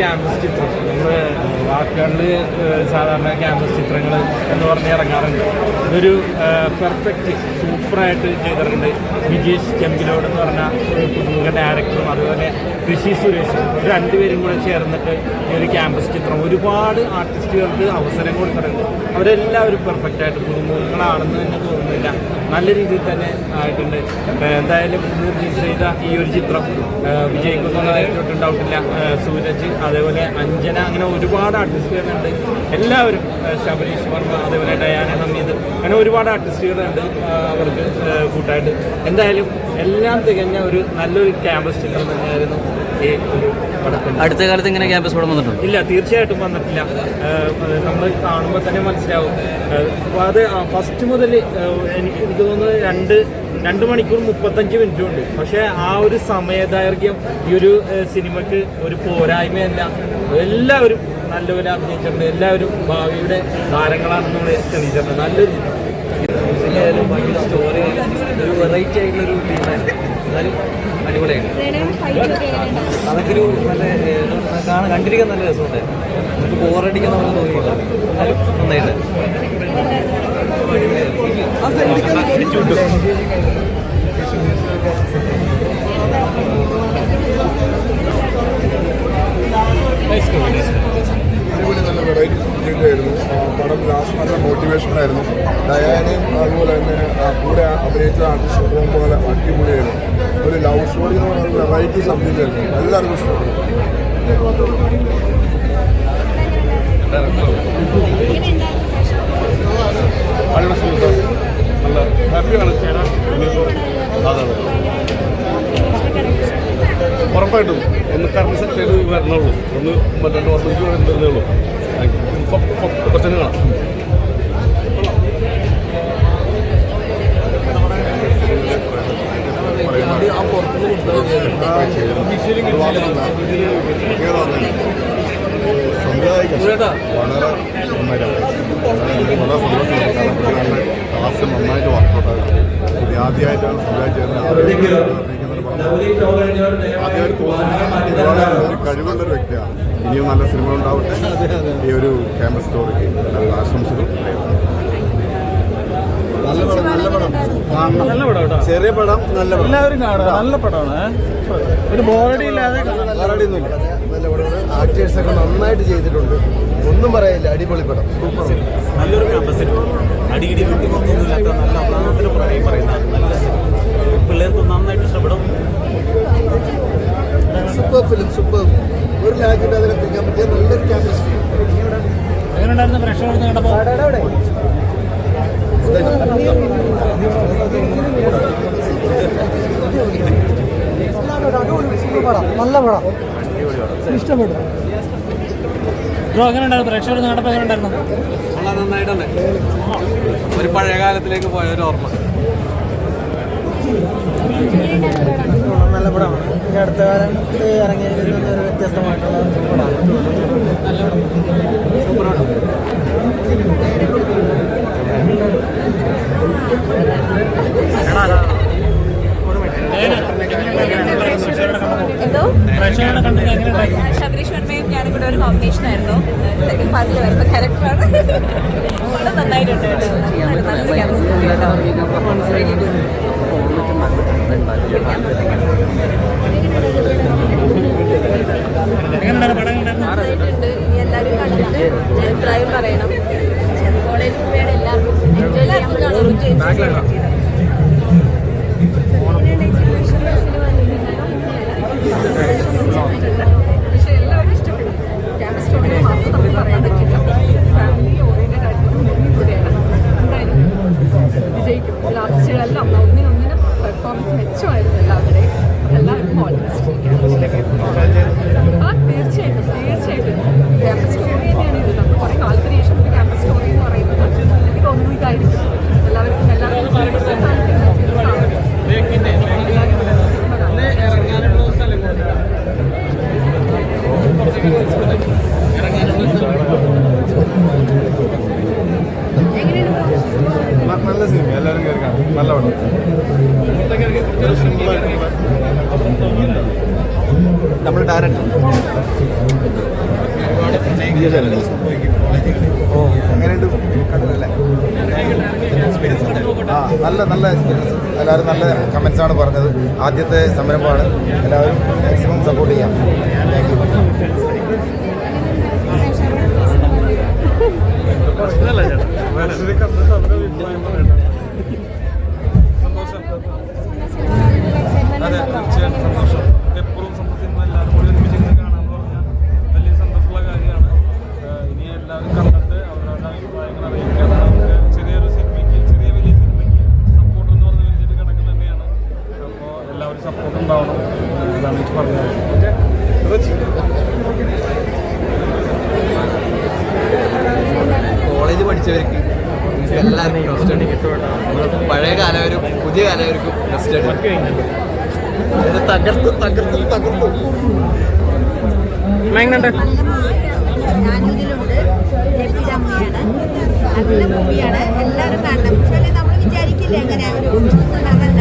Campus ചിത്രം. നമ്മൾ വാക്കുകളിൽ സാധാരണ ക്യാമ്പസ് ചിത്രങ്ങൾ എന്ന് പറഞ്ഞ് ഇറങ്ങാറുണ്ട്. ഇതൊരു പെർഫെക്റ്റ് സൂപ്പറായിട്ട് ചെയ്തിട്ടുണ്ട്. വിജീഷ് ചെമ്പിലോട് എന്ന് പറഞ്ഞ ഒരു പുതുമുഖ ഡയറക്ടറും അതുപോലെ ഋഷി സുരേഷും. ഒരു രണ്ടുപേരും കൂടെ ചേർന്നിട്ട് ഈ ഒരു ക്യാമ്പസ് ചിത്രം ഒരുപാട് ആർട്ടിസ്റ്റുകൾക്ക് അവസരം കൊടുത്തിട്ടുണ്ട്. അവരെല്ലാവരും പെർഫെക്റ്റായിട്ട് പുതുമുഖങ്ങളാണെന്ന് തന്നെ തോന്നുന്നില്ല. നല്ല രീതിയിൽ തന്നെ ആയിട്ടുണ്ട്. എന്തായാലും റിലീസ് ചെയ്ത ഈ ഒരു ചിത്രം വിജയിക്കുന്നതായിട്ടൊട്ടും ഡൗട്ടില്ല സൂരജ് അതേപോലെ അഞ്ജന അങ്ങനെ ഒരുപാട് ആർട്ടിസ്റ്റുകളുണ്ട് എല്ലാവരും ശബരീഷ് വർമ്മ അതേപോലെ ഡയാന ഹമീദ് അങ്ങനെ ഒരുപാട് ആർട്ടിസ്റ്റുകളുണ്ട് അവർക്ക് കൂട്ടായിട്ട്. എന്തായാലും എല്ലാം തികഞ്ഞ ഒരു നല്ലൊരു ക്യാമ്പസ് ചിത്രം തന്നെയായിരുന്നു ഈ ഒരു പടത്തിന് അടുത്ത കാലത്ത് ഇങ്ങനെ ക്യാമ്പസ് പടം വന്നിട്ടുണ്ട്? ഇല്ല തീർച്ചയായിട്ടും വന്നിട്ടില്ല. നമ്മൾ കാണുമ്പോൾ തന്നെ മനസ്സിലാവും. അപ്പൊ അപ്പോൾ അത് ഫസ്റ്റ് മുതൽ എനിക്ക് എനിക്ക് തോന്നുന്നത് രണ്ട് രണ്ട് മണിക്കൂർ മുപ്പത്തഞ്ച് മിനിറ്റും ഉണ്ട്. പക്ഷെ ആ ഒരു സമയദൈർഘ്യം ഈ ഒരു സിനിമക്ക് സിനിമയ്ക്ക് ഒരു പോരായ്മയല്ല. എല്ലാവരും നല്ലപോലെ അഭിനയിച്ചിട്ടുണ്ട്. എല്ലാവരും ഭാവിയുടെ താരങ്ങളാണെന്ന് നമ്മൾ തെളിയിച്ചിട്ടുണ്ട്. നല്ലൊരു സ്റ്റോറി ഒരു വെറൈറ്റി ആയിട്ടുള്ള ഒരു ടീമായിരുന്നു എന്നാലും അടിപൊളിയാണ് അതൊക്കെ ഒരു നല്ല കാണാൻ കണ്ടിരിക്കാൻ നല്ല രസമുണ്ടായിരുന്നു നമുക്ക് ബോറടിക്കാൻ നമുക്ക് തോന്നിയില്ല എന്നാലും നന്നായിട്ട്. അടിപൊളി നല്ല വെറൈറ്റി സബ്ജക്റ്റ് ആയിരുന്നു പടം ലാസ്റ്റ് നല്ല മോട്ടിവേഷൻ ആയിരുന്നു. ഡയാനയും അതുപോലെ തന്നെ കൂടെ അഭിനയിച്ച ആർട്ടിസ്റ്റ് പോലെ അടിപൊളിയായിരുന്നു. ഒരു ലവ് സ്റ്റോറി എന്ന് പറയുന്ന വെറൈറ്റി സബ്ജക്റ്റ് ആയിരുന്നു. എല്ലാവർക്കും ഇഷ്ടപ്പെട്ടു. വരണുള്ളൂ ഒന്ന് രണ്ട് വർഷത്തേക്ക് വരുന്നതേ ഉള്ളൂ കുറച്ചു കാണാം വളരെ നന്നായിട്ടാണ് വളരെ പുള്ളിക്കാരന്റെ ക്ലാസ് നന്നായിട്ട് വർക്കൗട്ടാണ് ആദ്യമായിട്ടാണ് സമുദായം ചെയ്യുന്നത് കഴിവുള്ള ഒരു വ്യക്തിയാണ്. ഇനിയും നല്ല സിനിമ ഉണ്ടാവട്ടെ. ഈ ഒരു ക്യാമ്പസ് സ്റ്റോറിക്ക് നല്ല ആശംസകൾ നല്ല പടം നല്ല പടം. നല്ല പടം ചെറിയ പടം നല്ല പടം. എല്ലാവരും കാണുക നല്ല പടമാണ്. ഒരു ബോറടി ഇല്ലാതെ ബോറടി ഒന്നുമില്ല. നല്ല പടമാണ്. ആക്ടേഴ്സൊക്കെ നന്നായിട്ട് ചെയ്തിട്ടുണ്ട്. ഒന്നും പറയില്ല. അടിപൊളി പടം. നല്ലൊരു ക്യാമ്പസിന് അടിയിടി വിട്ടുകൊണ്ടൊന്നുമില്ലാത്ത നല്ല പ്രണയം പറയുന്ന നല്ല പിള്ളേർക്ക് നന്നായിട്ട് ഇഷ്ടപ്പെടും. സൂപ്പർ ഫിലിം സൂപ്പർ ഒരു ലാഗിന്റെ അതിനെ തിരിക്കാൻ പറ്റിയ നല്ലൊരു ക്യാമ്പസ് നല്ല പടം. ഇഷ്ടപ്പെട്ടു. ബ്രോ എങ്ങനെയുണ്ടായിരുന്നു? പ്രേക്ഷകർ കണ്ടപ്പോൾ എങ്ങനെയുണ്ടായിരുന്നു? വളരെ നന്നായിട്ടുണ്ട്. ഒരു പഴയ കാലത്തിലേക്ക് പോയ ഒരു ഓർമ്മ നല്ല പടമാണ് ഈ അടുത്ത കാലം ഇറങ്ങിയിരിക്കുന്ന ഒരു വ്യത്യസ്തമായിട്ടുള്ള ശബരീഷ് വർമ്മയും ഞാനും കൂടെ ഒരു കോമ്പിനേഷൻ ആയിരുന്നു. സെക്കൻഡ് പാർട്ടിൽ വരുന്ന ക്യാരക്ടറാണ് വളരെ നന്നായിട്ടുണ്ട്. നല്ല നല്ല നന്നായിട്ടുണ്ട്. എല്ലാവരും കണ്ടിട്ട് അഭിപ്രായം പറയണം. കോളേജ് എല്ലാവർക്കും. എൻജോയ് ചെയ്യാൻ നല്ല നല്ല എക്സ്പീരിയൻസ് എല്ലാവരും നല്ല കമൻസ് ആണ് പറഞ്ഞത് ആദ്യത്തെ സംരംഭമാണ് എല്ലാവരും മാക്സിമം സപ്പോർട്ട് ചെയ്യാം താങ്ക് യു അതെ പഠിച്ചവർക്ക് എല്ലാവർക്കും പഴയ കാലവരും പുതിയ കാലവർക്കും ബെസ്റ്റ് അടി തകർത്തു തകർത്ത് തകർത്ത്. നല്ല മൂവിയാണ് എല്ലാവരും കാണണം. പക്ഷേ നമ്മൾ വിചാരിക്കില്ല എങ്ങനെയാണ് ഒരു അതല്ല